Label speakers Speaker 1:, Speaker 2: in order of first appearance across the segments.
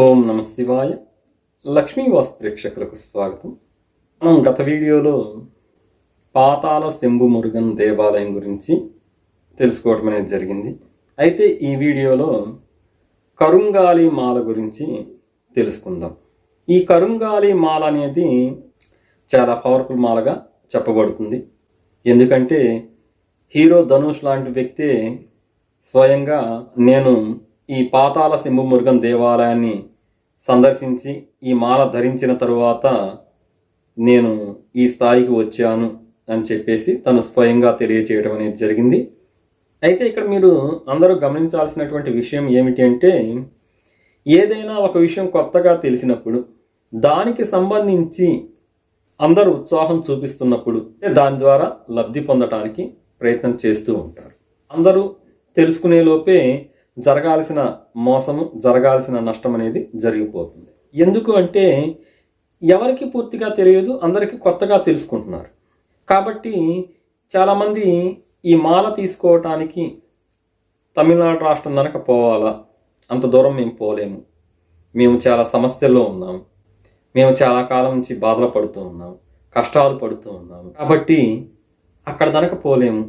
Speaker 1: ఓం నమ శివాయ లక్ష్మీవాస్ ప్రేక్షకులకు స్వాగతం మనం గత వీడియోలో పాతాల శంభు మురుగన్ దేవాలయం గురించి తెలుసుకోవటం అనేది జరిగింది అయితే ఈ వీడియోలో కరుంగాలి మాల గురించి తెలుసుకుందాం ఈ కరుంగాలి మాల అనేది చాలా పవర్ఫుల్ మాలగా చెప్పబడుతుంది ఎందుకంటే హీరో ధనుష్ లాంటి వ్యక్తే స్వయంగా నేను ఈ పాతాల సింహమృగం దేవాలయాన్ని సందర్శించి ఈ మాల ధరించిన తరువాత నేను ఈ స్థాయికి వచ్చాను అని చెప్పేసి తను స్వయంగా తెలియచేయడం అనేది జరిగింది అయితే ఇక్కడ మీరు అందరూ గమనించాల్సినటువంటి విషయం ఏమిటి అంటే ఏదైనా ఒక విషయం కొత్తగా తెలిసినప్పుడు దానికి సంబంధించి అందరూ ఉత్సాహం చూపిస్తున్నప్పుడు దాని ద్వారా లబ్ధి పొందటానికి ప్రయత్నం చేస్తూ ఉంటారు అందరూ తెలుసుకునే లోపే జరగాల్సిన మోసము జరగాల్సిన నష్టం అనేది జరిగిపోతుంది ఎందుకు అంటే ఎవరికి పూర్తిగా తెలియదు అందరికీ కొత్తగా తెలుసుకుంటున్నారు కాబట్టి చాలామంది ఈ మాల తీసుకోవటానికి తమిళనాడు రాష్ట్రం కనుక పోవాలా అంత దూరం మేము పోలేము మేము చాలా సమస్యల్లో ఉన్నాము మేము చాలా కాలం నుంచి బాధలు పడుతూ ఉన్నాం కష్టాలు పడుతూ ఉన్నాం కాబట్టి అక్కడ కనుక పోలేము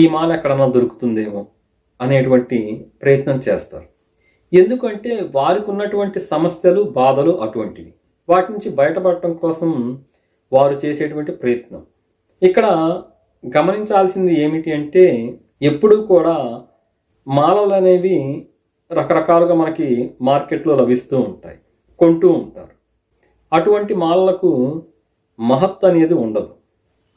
Speaker 1: ఈ మాల ఎక్కడన్నా దొరుకుతుందేమో అనేటువంటి ప్రయత్నం చేస్తారు ఎందుకంటే వారికి ఉన్నటువంటి సమస్యలు బాధలు అటువంటివి వాటి నుంచి బయటపడటం కోసం వారు చేసేటువంటి ప్రయత్నం ఇక్కడ గమనించాల్సింది ఏమిటి అంటే ఎప్పుడూ కూడా మాలలు అనేవి రకరకాలుగా మనకి మార్కెట్లో లభిస్తూ ఉంటాయి కొంటూ ఉంటారు అటువంటి మాలలకు మహత్వ అనేది ఉండదు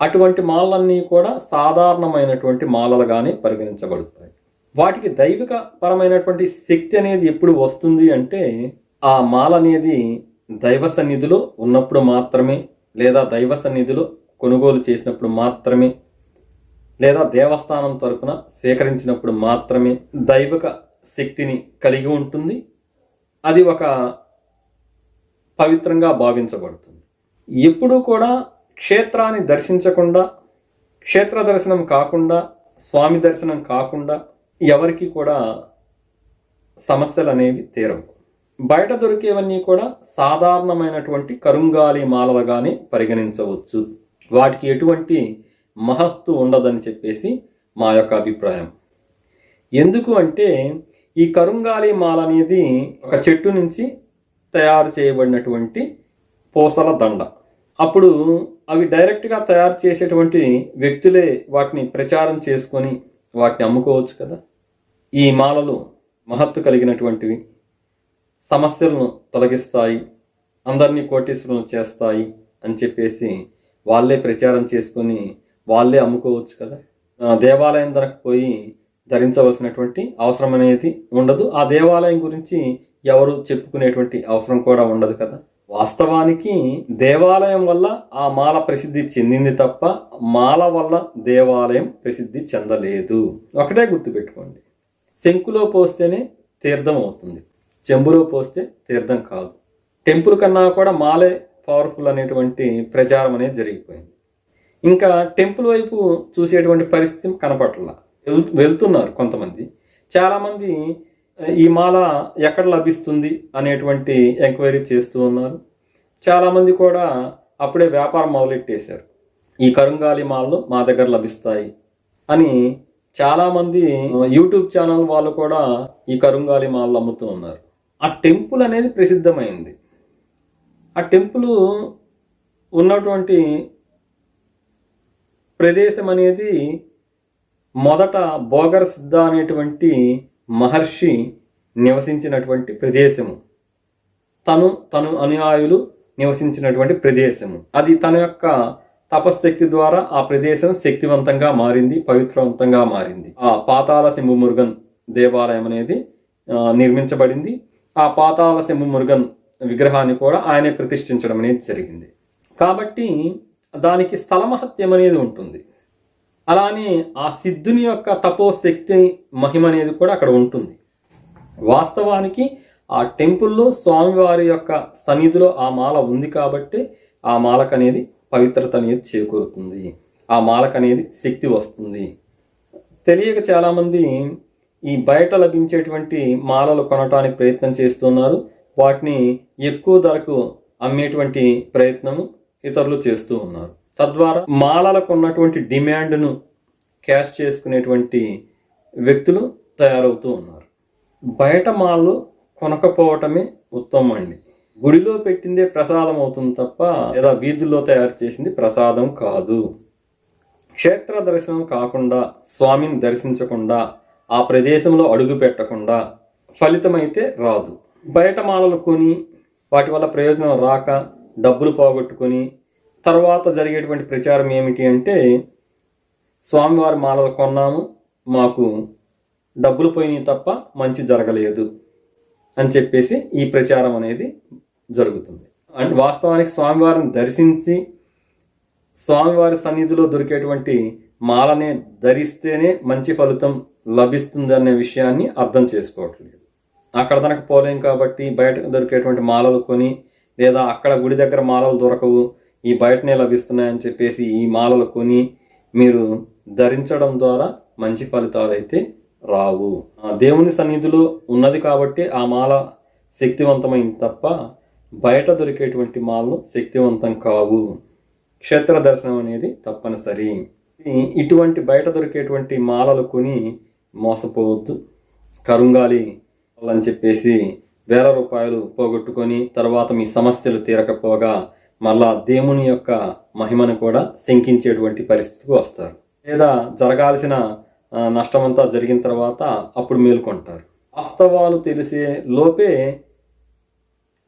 Speaker 1: అటువంటి మాలలన్నీ కూడా సాధారణమైనటువంటి మాలలుగానే పరిగణించబడతాయి వాటికి దైవిక పరమైనటువంటి శక్తి అనేది ఎప్పుడు వస్తుంది అంటే ఆ మాల అనేది దైవ సన్నిధిలో ఉన్నప్పుడు మాత్రమే లేదా దైవ సన్నిధిలో కొనుగోలు చేసినప్పుడు మాత్రమే లేదా దేవస్థానం తరపున స్వీకరించినప్పుడు మాత్రమే దైవిక శక్తిని కలిగి ఉంటుంది అది ఒక పవిత్రంగా భావించబడుతుంది ఎప్పుడూ కూడా క్షేత్రాన్ని దర్శించకుండా క్షేత్ర దర్శనం కాకుండా స్వామి దర్శనం కాకుండా ఎవరికి కూడా సమస్యలు అనేవి తీరవు బయట దొరికేవన్నీ కూడా సాధారణమైనటువంటి కరుంగాలి మాలలుగానే పరిగణించవచ్చు వాటికి ఎటువంటి మహత్తు ఉండదని చెప్పేసి మా యొక్క అభిప్రాయం ఎందుకు అంటే ఈ కరుంగాలి మాల అనేది ఒక చెట్టు నుంచి తయారు చేయబడినటువంటి పూసల దండ అప్పుడు అవి డైరెక్ట్గా తయారు చేసేటువంటి వ్యక్తులే వాటిని ప్రచారం చేసుకొని వాటిని అమ్ముకోవచ్చు కదా ఈ మాలలు మహత్తు కలిగినటువంటివి సమస్యలను తొలగిస్తాయి అందరినీ కోటీశ్వరులు చేస్తాయి అని చెప్పేసి వాళ్ళే ప్రచారం చేసుకొని వాళ్ళే అమ్ముకోవచ్చు కదా దేవాలయం ధరకు పోయి ధరించవలసినటువంటి అవసరం అనేది ఉండదు ఆ దేవాలయం గురించి ఎవరు చెప్పుకునేటువంటి అవసరం కూడా ఉండదు కదా వాస్తవానికి దేవాలయం వల్ల ఆ మాల ప్రసిద్ధి చెందింది తప్ప మాల వల్ల దేవాలయం ప్రసిద్ధి చెందలేదు ఒకటే గుర్తుపెట్టుకోండి శంకులో పోస్తేనే తీర్థం అవుతుంది చెంబులో పోస్తే తీర్థం కాదు టెంపుల్ కన్నా కూడా మాలే పవర్ఫుల్ అనేటువంటి ప్రచారం అనేది జరిగిపోయింది ఇంకా టెంపుల్ వైపు చూసేటువంటి పరిస్థితి కనపడలా వెళ్తున్నారు కొంతమంది చాలామంది ఈ మాల ఎక్కడ లభిస్తుంది అనేటువంటి ఎంక్వైరీ చేస్తూ ఉన్నారు చాలామంది కూడా అప్పుడే వ్యాపారం మొదలెట్టేశారు ఈ కరుంగాలి మాలలు మా దగ్గర లభిస్తాయి అని చాలామంది యూట్యూబ్ ఛానల్ వాళ్ళు కూడా ఈ కరుంగాలి మాలలు అమ్ముతూ ఉన్నారు ఆ టెంపుల్ అనేది ప్రసిద్ధమైంది ఆ టెంపుల్ ఉన్నటువంటి ప్రదేశం అనేది మొదట బోగర్ సిద్ధ అనేటువంటి మహర్షి నివసించినటువంటి ప్రదేశము తను తను అనుయాయులు నివసించినటువంటి ప్రదేశము అది తన యొక్క తపశ్శక్తి ద్వారా ఆ ప్రదేశం శక్తివంతంగా మారింది పవిత్రవంతంగా మారింది ఆ పాతాల శంభు మురుగన్ దేవాలయం అనేది నిర్మించబడింది ఆ పాతాల శంభు మురుగన్ విగ్రహాన్ని కూడా ఆయనే ప్రతిష్ఠించడం అనేది జరిగింది కాబట్టి దానికి స్థల మహత్యం అనేది ఉంటుంది అలానే ఆ సిద్ధుని యొక్క తపోశక్తి మహిమ అనేది కూడా అక్కడ ఉంటుంది వాస్తవానికి ఆ టెంపుల్లో స్వామివారి యొక్క సన్నిధిలో ఆ మాల ఉంది కాబట్టి ఆ మాలకు అనేది పవిత్రత అనేది చేకూరుతుంది ఆ మాలకు అనేది శక్తి వస్తుంది తెలియక చాలామంది ఈ బయట లభించేటువంటి మాలలు కొనటానికి ప్రయత్నం చేస్తున్నారు వాటిని ఎక్కువ ధరకు అమ్మేటువంటి ప్రయత్నము ఇతరులు చేస్తూ ఉన్నారు తద్వారా మాలలకు ఉన్నటువంటి డిమాండ్ను క్యాష్ చేసుకునేటువంటి వ్యక్తులు తయారవుతూ ఉన్నారు బయట మాలలు కొనకపోవటమే ఉత్తమం అండి గుడిలో పెట్టిందే ప్రసాదం అవుతుంది తప్ప లేదా వీధుల్లో తయారు చేసింది ప్రసాదం కాదు క్షేత్ర దర్శనం కాకుండా స్వామిని దర్శించకుండా ఆ ప్రదేశంలో అడుగు పెట్టకుండా ఫలితమైతే రాదు బయట మాలలు కొని వాటి వల్ల ప్రయోజనం రాక డబ్బులు పోగొట్టుకొని తర్వాత జరిగేటువంటి ప్రచారం ఏమిటి అంటే స్వామివారి మాలలు కొన్నాము మాకు డబ్బులు పోయినాయి తప్ప మంచి జరగలేదు అని చెప్పేసి ఈ ప్రచారం అనేది జరుగుతుంది అండ్ వాస్తవానికి స్వామివారిని దర్శించి స్వామివారి సన్నిధిలో దొరికేటువంటి మాలనే ధరిస్తేనే మంచి ఫలితం లభిస్తుంది అనే విషయాన్ని అర్థం చేసుకోవట్లేదు అక్కడ తనకు పోలేం కాబట్టి బయటకు దొరికేటువంటి మాలలు కొని లేదా అక్కడ గుడి దగ్గర మాలలు దొరకవు ఈ బయటనే లభిస్తున్నాయని చెప్పేసి ఈ మాలలు కొని మీరు ధరించడం ద్వారా మంచి ఫలితాలు అయితే రావు దేవుని సన్నిధిలో ఉన్నది కాబట్టి ఆ మాల శక్తివంతమైంది తప్ప బయట దొరికేటువంటి మాలలు శక్తివంతం కావు క్షేత్ర దర్శనం అనేది తప్పనిసరి ఇటువంటి బయట దొరికేటువంటి మాలలు కొని మోసపోవద్దు కరుంగాలి అని చెప్పేసి వేల రూపాయలు పోగొట్టుకొని తర్వాత మీ సమస్యలు తీరకపోగా మళ్ళా దేవుని యొక్క మహిమను కూడా శంకించేటువంటి పరిస్థితికి వస్తారు లేదా జరగాల్సిన నష్టమంతా జరిగిన తర్వాత అప్పుడు మేలుకొంటారు వాస్తవాలు తెలిసే లోపే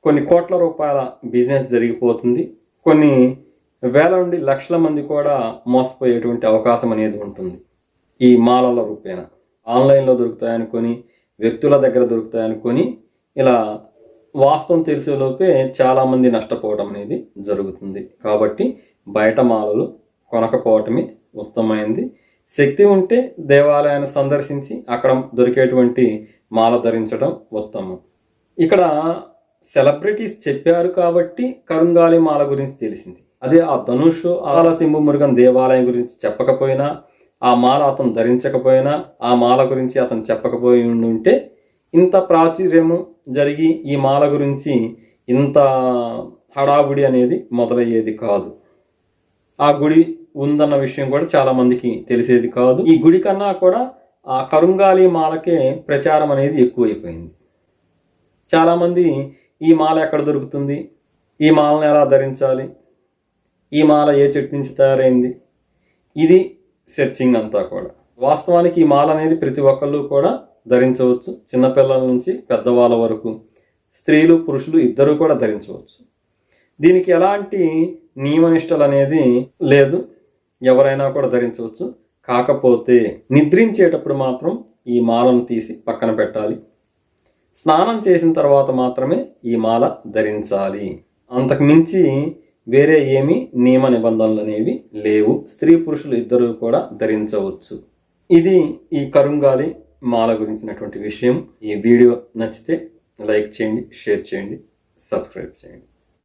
Speaker 1: కొన్ని కోట్ల రూపాయల బిజినెస్ జరిగిపోతుంది కొన్ని వేల నుండి లక్షల మంది కూడా మోసపోయేటువంటి అవకాశం అనేది ఉంటుంది ఈ మాలల రూపేణ ఆన్లైన్లో దొరుకుతాయనుకొని వ్యక్తుల దగ్గర దొరుకుతాయనుకొని ఇలా వాస్తవం తెలిసేలోపే చాలామంది నష్టపోవడం అనేది జరుగుతుంది కాబట్టి బయట మాలలు కొనకపోవటమే ఉత్తమమైంది శక్తి ఉంటే దేవాలయాన్ని సందర్శించి అక్కడ దొరికేటువంటి మాల ధరించడం ఉత్తమం ఇక్కడ సెలబ్రిటీస్ చెప్పారు కాబట్టి కరుంగాలి మాల గురించి తెలిసింది అదే ఆ ధనుష్ ఆల సింహు మురుగన్ దేవాలయం గురించి చెప్పకపోయినా ఆ మాల అతను ధరించకపోయినా ఆ మాల గురించి అతను చెప్పకపోయి ఉంటే ఇంత ప్రాచుర్యము జరిగి ఈ మాల గురించి ఇంత హడావుడి అనేది మొదలయ్యేది కాదు ఆ గుడి ఉందన్న విషయం కూడా చాలామందికి తెలిసేది కాదు ఈ గుడి కన్నా కూడా ఆ కరుంగాలి మాలకే ప్రచారం అనేది ఎక్కువైపోయింది చాలామంది ఈ మాల ఎక్కడ దొరుకుతుంది ఈ మాలను ఎలా ధరించాలి ఈ మాల ఏ చెట్టు నుంచి తయారైంది ఇది సెర్చింగ్ అంతా కూడా వాస్తవానికి ఈ మాల అనేది ప్రతి ఒక్కళ్ళు కూడా ధరించవచ్చు చిన్నపిల్లల నుంచి పెద్దవాళ్ళ వరకు స్త్రీలు పురుషులు ఇద్దరూ కూడా ధరించవచ్చు దీనికి ఎలాంటి నియమనిష్టలు అనేది లేదు ఎవరైనా కూడా ధరించవచ్చు కాకపోతే నిద్రించేటప్పుడు మాత్రం ఈ మాలను తీసి పక్కన పెట్టాలి స్నానం చేసిన తర్వాత మాత్రమే ఈ మాల ధరించాలి అంతకు మించి వేరే ఏమి నియమ నిబంధనలు అనేవి లేవు స్త్రీ పురుషులు ఇద్దరు కూడా ధరించవచ్చు ఇది ఈ కరుంగాలి మాల గురించినటువంటి విషయం ఈ వీడియో నచ్చితే లైక్ చేయండి షేర్ చేయండి సబ్స్క్రైబ్ చేయండి